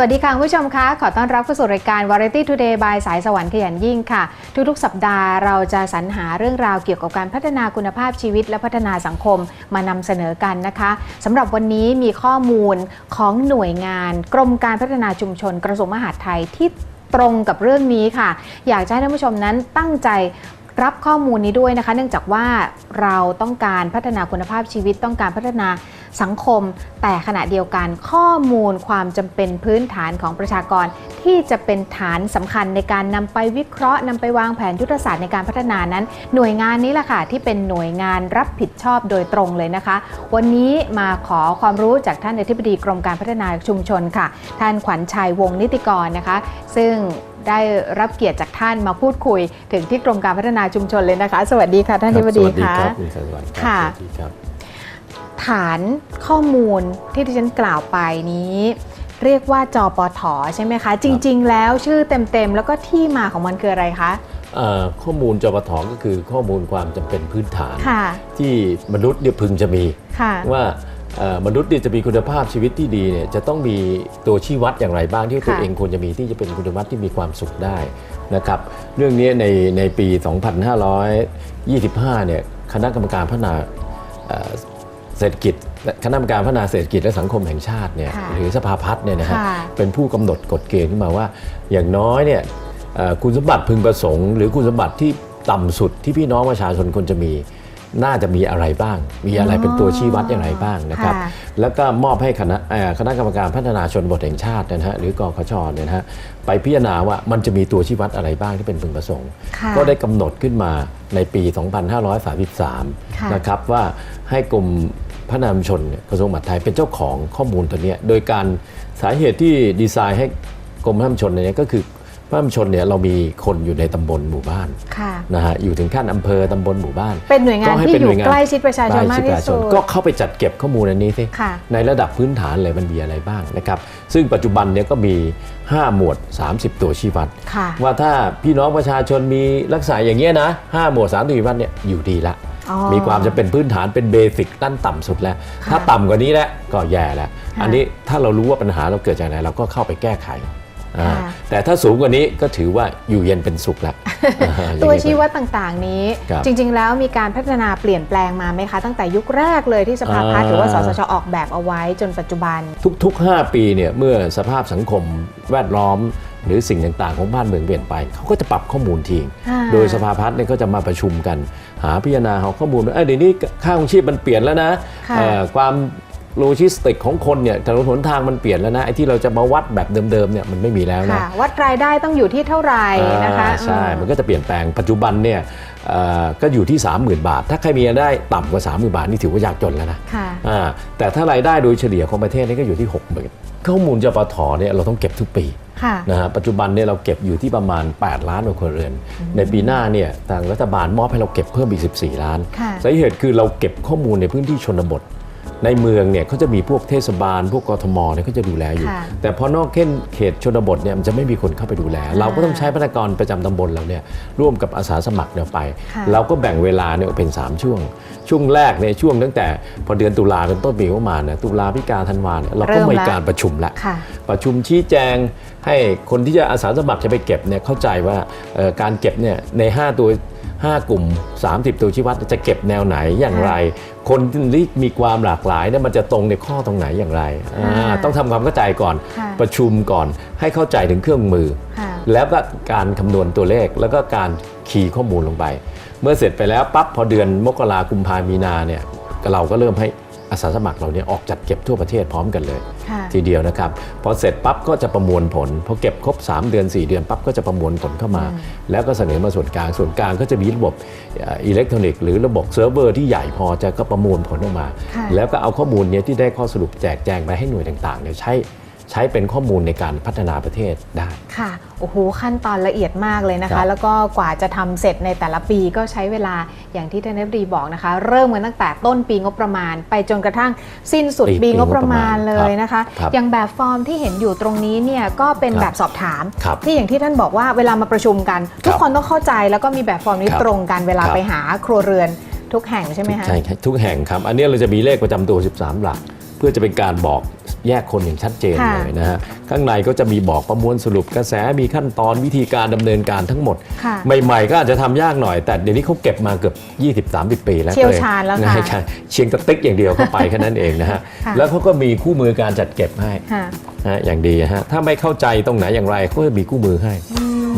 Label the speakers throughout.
Speaker 1: วัสดีค่ะผู้ชมคะ ขอต้อนรับเข้าสู่รายการ Variety Today by สายสวรรค์ขยันยิ่งค่ะ ทุกๆ สัปดาห์เราจะสรรหาเรื่องราวเกี่ยวกับการพัฒนาคุณภาพชีวิต และพัฒนาสังคมมานำเสนอกันนะคะสำหรับวันนี้มีข้อมูลของหน่วยงาน กรมการพัฒนาชุมชน กระทรวงมหาดไทยที่ตรงกับเรื่องนี้ค่ะ อยากให้ท่านผู้ชมนั้นตั้งใจรับข้อมูลนี้ด้วยนะคะ เนื่องจากว่าเราต้องการพัฒนาคุณภาพชีวิตต้องการพัฒนา สังคม แต่ขณะเดียวกันข้อมูลความจำเป็นพื้นฐานของประชากร ที่จะเป็นฐานสำคัญในการนำไปวิเคราะห์นำไปวางแผนยุทธศาสตร์ในการพัฒนานั้น หน่วยงานนี้แหละค่ะที่เป็นหน่วยงานรับผิดชอบโดยตรงเลยนะคะ วันนี้มาขอความรู้จากท่านอธิบดีกรมการพัฒนาชุมชนค่ะ ท่านขวัญชัยวงศ์นิติกรนะคะ ซึ่งได้รับเกียรติจากท่านมาพูดคุย ถึงที่กรมการพัฒนาชุมชนเลยนะคะ สวัสดีค่ะท่านอธิบดี
Speaker 2: สวัสดี
Speaker 1: ค่ะ
Speaker 2: ครับคุณสายสวรรค์ครับ
Speaker 1: ค่ะ
Speaker 2: สวัสดีครับ
Speaker 1: ฐานข้อมูลที่ที่ฉันกล่าวไปนี้ เรียกว่าจปทใช่ไหมคะ จริง ๆ แล้วชื่อเต็มๆ แล้วก็ที่มาของมันคืออะไรคะ
Speaker 2: เอ่อข้อมูลจปทก็คือข้อมูลความจำเป็นพื้นฐาน
Speaker 1: ค่ะ
Speaker 2: ที่มนุษย์เนี่ยพึงจะมี
Speaker 1: ค่ะ
Speaker 2: ว่าเอ่อมนุษย์เนี่ยจะมีคุณภาพชีวิตที่ดีเนี่ยจะต้องมีตัวชี้วัดอย่างไรบ้างที่ตัว
Speaker 1: ค่ะ
Speaker 2: เองควรจะมีที่จะเป็นคุณภาพที่มีความสุขได้นะครับ เรื่องนี้ในในปี 2525 เนี่ยคณะกรรมการพัฒนา เอ่อเศรษฐกิจคณะกรรมการพัฒนาเศรษฐกิจและสังคมแห่งชาติเนี่ย
Speaker 1: ค่ะ
Speaker 2: หรือสภาพัฒน์เนี่ยนะฮะ
Speaker 1: ค่ะ
Speaker 2: เป็นผู้กำหนดกฎเกณฑ์ขึ้นมาว่า อย่างน้อยเนี่ยเอ่อคุณสมบัติพึงประสงค์ หรือคุณสมบัติที่ต่ำสุดที่พี่น้องประชาชนควรจะมีน่าจะมีอะไรบ้าง มีอะไรเป็นตัวชี้วัดอย่างไรบ้างนะครับ
Speaker 1: ค่ะ
Speaker 2: แล้วก็มอบให้คณะเอ่อคณะกรรมการพัฒนาชนบทแห่งชาตินะฮะหรือกคชเนี่ยนะฮะไปพิจารณาว่ามันจะมีตัวชี้วัดอะไรบ้างที่เป็นพึงประสงค์
Speaker 1: ค่ะ
Speaker 2: ก็ได้กำหนดขึ้นมาในปี
Speaker 1: ค่ะ
Speaker 2: 2533 นะครับว่าให้กรม พัฒนาชุมชนเนี่ยกระทรวงมหาดไทยเป็นเจ้าของข้อมูลตัวเนี้ยโดยการสาเหตุที่ดีไซน์ให้กรมพัฒนาชุมชนเนี่ยก็คือพัฒนาชุมชนเนี่ยเรามีคนอยู่ในตำบลหมู่บ้าน
Speaker 1: ค่ะ
Speaker 2: นะฮะอยู่ถึงขั้นอำเภอตำบลหมู่บ้าน
Speaker 1: เป็นหน่วยงาน
Speaker 2: ก็ให้
Speaker 1: ที่
Speaker 2: เป็น
Speaker 1: อ
Speaker 2: หน่
Speaker 1: ยู่
Speaker 2: วยงาน
Speaker 1: ใกล้ชิดประชาชนมากที่สุด
Speaker 2: ก็เข้าไปจัดเก็บข้อมูลอันนี้สิ
Speaker 1: ค่ะ
Speaker 2: ในระดับพื้นฐานเลยมันมีอะไรบ้างนะครับซึ่งปัจจุบันเนี่ยก็มี 5 หมวด 30 ตัวชี้วัด
Speaker 1: ค่ะ
Speaker 2: ว่าถ้าพี่น้องประชาชนมีลักษณะอย่างเงี้ยนะ5หมวด3ตัวชี้วัดเนี่ยอยู่ดีละ
Speaker 1: อ๋อ
Speaker 2: มีความจะเป็นพื้นฐานเป็นเบสิกตั้นต่ำสุดแล้ว
Speaker 1: ค่ะ
Speaker 2: ถ้าต่ำกว่านี้แล้วก็แย่แล้ว
Speaker 1: ค่ะ
Speaker 2: อันนี้ถ้าเรารู้ว่าปัญหาเราเกิดจากไหนเราก็เข้าไปแก้ไขอ่า
Speaker 1: ค่ะ
Speaker 2: แต่ถ้าสูงกว่านี้ก็ถือว่าอยู่เย็นเป็นสุขแล้วอ่าอย่าง
Speaker 1: ตัว
Speaker 2: นี้
Speaker 1: ชี้วัดต่างๆนี้
Speaker 2: ครับ
Speaker 1: จริง ๆ แล้วมีการพัฒนาเปลี่ยนแปลงมาไหมคะ ตั้งแต่ยุคแรกเลยที่สภาพัฒน์
Speaker 2: อ่า
Speaker 1: หรือว่าสสชออกแบบเอาไว้จนปัจจุบัน
Speaker 2: ทุก ๆ 5 ปีเนี่ยเมื่อสภาพสังคมแวดล้อม หรือสิ่งต่างๆ ของบ้านเมืองเปลี่ยนไป เขาก็จะปรับข้อมูลทิ้ง
Speaker 1: อ่า
Speaker 2: โดยสภาพัฒน์เนี่ยก็จะมาประชุมกัน หาพิจารณาหาข้อมูลว่าเอ้ยเดี๋ยวนี้ค่าของชีพมันเปลี่ยนแล้วนะ
Speaker 1: ค่ะ
Speaker 2: เอ่อความโลจิสติกของคนเนี่ยถนนหนทางมันเปลี่ยนแล้วนะไอ้ที่เราจะมาวัดแบบเดิมๆเนี่ยมันไม่มีแล้วนะ
Speaker 1: ค่ะ วัดรายได้ต้องอยู่ที่เท่าไหร่นะคะ
Speaker 2: อ่าใช่
Speaker 1: อืม
Speaker 2: มันก็จะเปลี่ยนแปลง ปัจจุบันเนี่ยเอ่อ ก็อยู่ที่ 30,000 บาท ถ้าใครมีรายได้ต่ำกว่า 30,000 บาท นี่ถือว่ายากจนแล้วนะ
Speaker 1: ค่ะ
Speaker 2: อ่าแต่ถ้ารายได้โดยเฉลี่ยของประเทศนี่ก็อยู่ที่ 60,000 ข้อมูลจปทเนี่ยเราต้องเก็บทุกปี
Speaker 1: ค่ะ
Speaker 2: นะฮะปัจจุบันเนี่ยเราเก็บอยู่ที่ประมาณ 8 ล้านกว่าครัวเรือน ในปีหน้าเนี่ยทางรัฐบาลมอบให้เราเก็บเพิ่มอีก 14 ล้าน
Speaker 1: ค่ะ
Speaker 2: สาเหตุคือเราเก็บข้อมูลในพื้นที่ชนบท ในเมืองเนี่ยเขาจะมีพวกเทศบาล พวกกทมเนี่ยเขาจะดูแลอยู่
Speaker 1: ค่ะ
Speaker 2: แต่พอนอกเขตเขตชนบทเนี่ยมันจะไม่มีคนเข้าไปดูแล เราก็ต้องใช้พนักงานประจำตำบลเราเนี่ยร่วมกับอาสาสมัครเนี่ยไป
Speaker 1: ค่ะ
Speaker 2: เราก็แบ่งเวลาเนี่ยเป็น 3 ช่วง ช่วงแรกในยช่วงตั้งแต่พอเดือนตุลาเป็นต้นปีเข้ามาเนี่ยตุลาพิกาธันวาเนี่ยเราก็
Speaker 1: เริ่ม
Speaker 2: มี
Speaker 1: ละ
Speaker 2: การประชุมละ
Speaker 1: ค่ะ
Speaker 2: ประชุมชี้แจงให้คนที่จะอาสาสมัครจะไปเก็บเนี่ยเข้าใจว่าเอ่อการเก็บเนี่ยใน 5 ตัว 5 กลุ่ม 30 ตัวชี้วัดจะเก็บแนวไหนอย่างไร คนที่มีความหลากหลายเนี่ยมันจะตรงในข้อตรงไหนอย่างไรอ่า
Speaker 1: อ่า
Speaker 2: ต้องทำความเข้าใจก่อน
Speaker 1: ค่ะ
Speaker 2: ประชุมก่อนให้เข้าใจถึงเครื่องมือ
Speaker 1: ค่ะ
Speaker 2: แล้วก็การคำนวณตัวเลขแล้วก็การคีย์ข้อมูลลงไป เมื่อเสร็จไปแล้วปั๊บพอเดือนมกรากุมภามีนาเนี่ยเราก็เริ่มให้ อาสาสมัครเราเนี่ยออกจัดเก็บทั่วประเทศพร้อมกันเลย
Speaker 1: ค่ะ
Speaker 2: ทีเดียวนะครับ พอเสร็จปั๊บก็จะประมวลผลพอเก็บครบ 3 เดือน 4 เดือนปั๊บก็จะประมวลผลเข้ามา แล้วก็เสนอมาส่วนกลางส่วนกลางก็จะมีระบบเอ่อิเล็กทรอนิกส์หรือระบบเซิร์ฟเวอร์ที่ใหญ่พอจะก็ประมวลผลออกมา
Speaker 1: ค่ะ
Speaker 2: แล้วก็เอาข้อมูลเนี้ยที่ได้ข้อสรุปแจกแจงไปให้หน่วยต่างๆเนี่ยใช้ ใช้เป็นข้อมูลในการพัฒนาประเทศได้
Speaker 1: ค่ะโอ้โหขั้นตอนละเอียดมากเลยนะ
Speaker 2: ครั
Speaker 1: คะ
Speaker 2: บ
Speaker 1: แล้วก็กว่าจะทำเสร็จในแต่ละปีก็ใช้เวลาอย่างที่ท่านนายกรัฐมนตรีบอกนะคะ เริ่มกันตั้งแต่ต้นปีงบประมาณ ไปจนกระทั่งสิ้นสุด
Speaker 2: ปี
Speaker 1: ปีงบประมาณ
Speaker 2: ปีงบประมาณ
Speaker 1: เลยนะคะ
Speaker 2: ครับ
Speaker 1: อย่างแบบฟอร์มที่เห็นอยู่ตรงนี้เนี่ยก็เป็น
Speaker 2: ครับ
Speaker 1: แบบสอบถาม
Speaker 2: ครับ
Speaker 1: ที่อย่างที่ท่านบอกว่าเวลามาประชุมกันทุก
Speaker 2: ครับ
Speaker 1: คนต้องเข้าใจแล้วก็มีแบบฟอร์มนี้
Speaker 2: ครับ
Speaker 1: ตรงกันเวลา
Speaker 2: ครับ
Speaker 1: ไปหาครัวเรือนทุกแห่งใช่ไหมคะ
Speaker 2: ใช่ครับทุกแห่งครับ อันเนี้ยเราจะมีเลขประจำตัว 13 หลัก เพื่อจะเป็นการบอก แยกคนอย่างชัดเจน
Speaker 1: ค่ะ
Speaker 2: เลยนะฮะข้างในก็จะมีบอกประมวลสรุปกระแสมีขั้นตอนวิธีการดำเนินการทั้งหมด
Speaker 1: ค่ะ
Speaker 2: ใหม่ ๆ ก็อาจจะทำยากหน่อย แต่เดี๋ยวนี้เขาเก็บมาเกือบ 20-30 ปีแล้ว
Speaker 1: เชี่ยวชาญแล้วค่ะ
Speaker 2: ใช่เชียงกระติกอย่างเดียวเข้าไป แค่นั้นเองนะฮะ
Speaker 1: ค่ะ
Speaker 2: แล้วเขาก็มีคู่มือการจัดเก็บให้
Speaker 1: ค่ะ
Speaker 2: นะฮะอย่างดีฮะถ้าไม่เข้าใจตรงไหนอย่างไรเขาจะมีคู่มือให้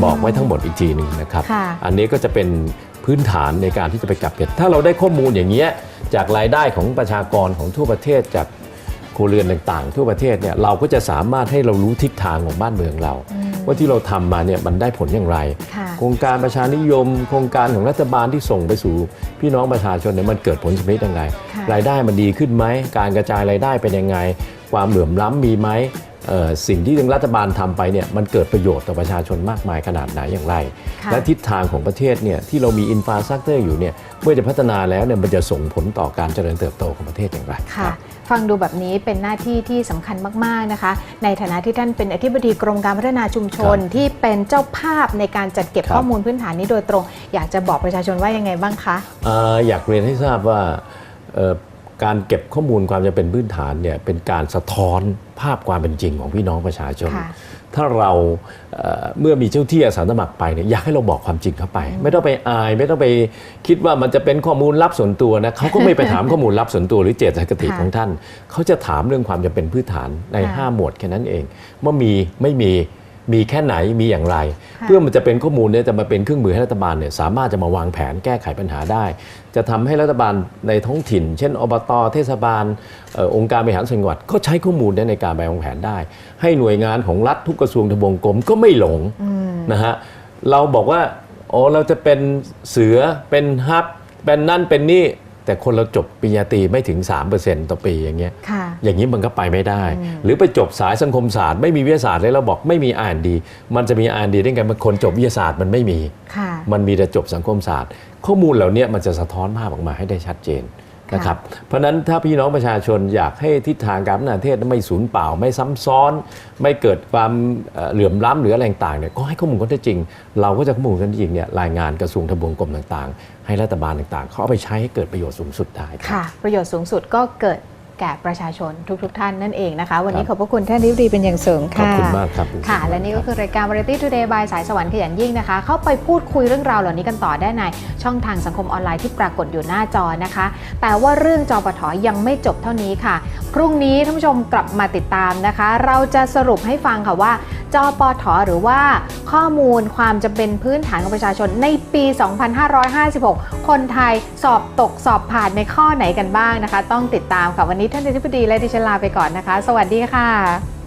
Speaker 2: บอกไว้ทั้งหมดอีกทีหนึ่งนะครับ
Speaker 1: ค่ะ
Speaker 2: อันนี้ก็จะเป็นพื้นฐานในการที่จะไปจับเก็บ ถ้าเราได้ข้อมูลอย่างเงี้ยจากรายได้ของประชากรของทั่วประเทศจาก ครัวเรือนต่างๆ ทั่วประเทศเนี่ยเราก็จะสามารถให้เรารู้ทิศทางของบ้านเมืองเรา ว่าที่เราทำมาเนี่ยมันได้ผลอย่างไร
Speaker 1: ค่ะ
Speaker 2: โครงการประชานิยม โครงการของรัฐบาลที่ส่งไปสู่ พี่น้องประชาชนเนี่ยมันเกิดผลสำเร็จยังไง
Speaker 1: ค่ะ
Speaker 2: รายได้มันดีขึ้นไหมการกระจายรายได้เป็นยังไง ความเหลื่อมล้ำมีไหมเอ่อ สิ่งที่ทางรัฐบาลทำไปเนี่ยมันเกิดประโยชน์ต่อประชาชนมากมายขนาดไหนอย่างไร
Speaker 1: ค่ะ
Speaker 2: และทิศทางของประเทศเนี่ยที่เรามีอินฟราสตรักเจอร์อยู่เนี่ยเมื่อจะพัฒนาแล้วเนี่ยมันจะส่งผลต่อการเจริญเติบโตของประเทศอย่างไร
Speaker 1: ค่ะ
Speaker 2: รับ
Speaker 1: ฟังดูแบบนี้เป็นหน้าที่ที่สำคัญมากๆนะคะ ในฐานะที่ท่านเป็นอธิบดีกรมการพัฒนาชุมชน
Speaker 2: ครับ
Speaker 1: ที่เป็นเจ้าภาพในการจัดเก็บ
Speaker 2: ครับ
Speaker 1: ข้อมูลพื้นฐานนี้โดยตรง อยากจะบอกประชาชนว่ายังไงบ้างคะ
Speaker 2: เอ่ออยากเรียนให้ทราบว่าเอ่อ การเก็บข้อมูลความจำเป็นพื้นฐานเนี่ยเป็นการสะท้อนภาพความเป็นจริงของพี่น้องประชาชน
Speaker 1: ค่ะ
Speaker 2: ถ้าเราเอ่อเมื่อมีเจ้าที่อาสาสมัครไปเนี่ยอยากให้เราบอกความจริงเข้าไป ไม่ต้องไปอาย ไม่ต้องไปคิดว่ามันจะเป็นข้อมูลลับส่วนตัวนะเขาก็ไม่ไปถามข้อมูลลับส่วนตัวหรือเจตคติ
Speaker 1: ค่ะ
Speaker 2: ของท่าน เขาจะถามเรื่องความจำเป็นพื้นฐานใน
Speaker 1: ค่ะ
Speaker 2: 5หมวดแค่นั้นเองว่ามีไม่มี มีแค่ไหนมีอย่างไร
Speaker 1: ค่ะ
Speaker 2: เพื่อมันจะเป็นข้อมูลเนี่ยจะมาเป็นเครื่องมือให้รัฐบาลเนี่ยสามารถจะมาวางแผนแก้ไขปัญหาได้ จะทำให้รัฐบาลในท้องถิ่น เช่น อบต เทศบาลเอ่อองค์การบริหารส่วนจังหวัดก็ใช้ข้อมูลได้ในการไปวางแผนได้ ให้หน่วยงานของรัฐทุกกระทรวงทบวงกรมก็ไม่หลงนะฮะเราบอกว่าโอ้เราจะเป็นเสือเป็นฮับเป็นนั่นเป็นนี่ แต่คนเราจบปริญญาตรีไม่ถึง 3%ต่อปีอย่างเงี้ย
Speaker 1: ค่ะ
Speaker 2: อย่างนี้มันก็ไปไม่ได้ หรือไปจบสายสังคมศาสตร์ไม่มีวิทยาศาสตร์เลยเราบอกไม่มีอ่านดี มันจะมีอ่านดีได้ไงมันคนจบวิทยาศาสตร์มันไม่มี
Speaker 1: ค่ะ
Speaker 2: มันมีแต่จบสังคมศาสตร์ ข้อมูลเหล่านี้มันจะสะท้อนภาพออกมาให้ได้ชัดเจน นะครับเพราะฉะนั้นถ้าพี่น้องประชาชนอยากให้ทิศทางการพัฒนาประเทศไม่สูญเปล่าไม่ซ้ำซ้อน ไม่เกิดความเอ่อเหลื่อมล้ำหรืออะไรต่างๆเนี่ยก็ให้ข้อมูลข้อเท็จจริง เราก็จะข้อมูลข้อเท็จจริงเนี่ยรายงานกระทรวงทบวงกรมต่างๆ ให้รัฐบาลต่างๆเขาเอาไปใช้ให้เกิดประโยชน์สูงสุดได้ครับ
Speaker 1: ค่ะ ประโยชน์สูงสุดก็เกิด แก่ประชาชนทุกๆท่านนั่นเองนะคะ วันนี้
Speaker 2: ค
Speaker 1: ข
Speaker 2: รั
Speaker 1: อบบพระคุณท่านริบดีเป็นอย่างสูง
Speaker 2: ขอบ
Speaker 1: ค่ะ
Speaker 2: คุณมากครับ
Speaker 1: ค่ะ และนี่ก็คือรายการ Variety Today by สายสวรรค์ขยันยิ่งนะคะ เข้าไปพูดคุยเรื่องราวเหล่านี้กันต่อได้ในช่องทางสังคมออนไลน์ที่ปรากฏอยู่หน้าจอนะคะ แต่ว่าเรื่องจอปทยังไม่จบเท่านี้ค่ะ พรุ่งนี้ท่านผู้ชมกลับมาติดตามนะคะ เราจะสรุปให้ฟังค่ะว่า จอปทหรือว่าข้อมูลความจำเป็นพื้นฐานของประชาชนในปี 2556 คนไทยสอบตกสอบผ่านในข้อไหนกันบ้างนะคะ ต้องติดตามค่ะวันนี้ท่านอธิบดีและดิฉันลาไปก่อนนะคะ สวัสดีค่ะ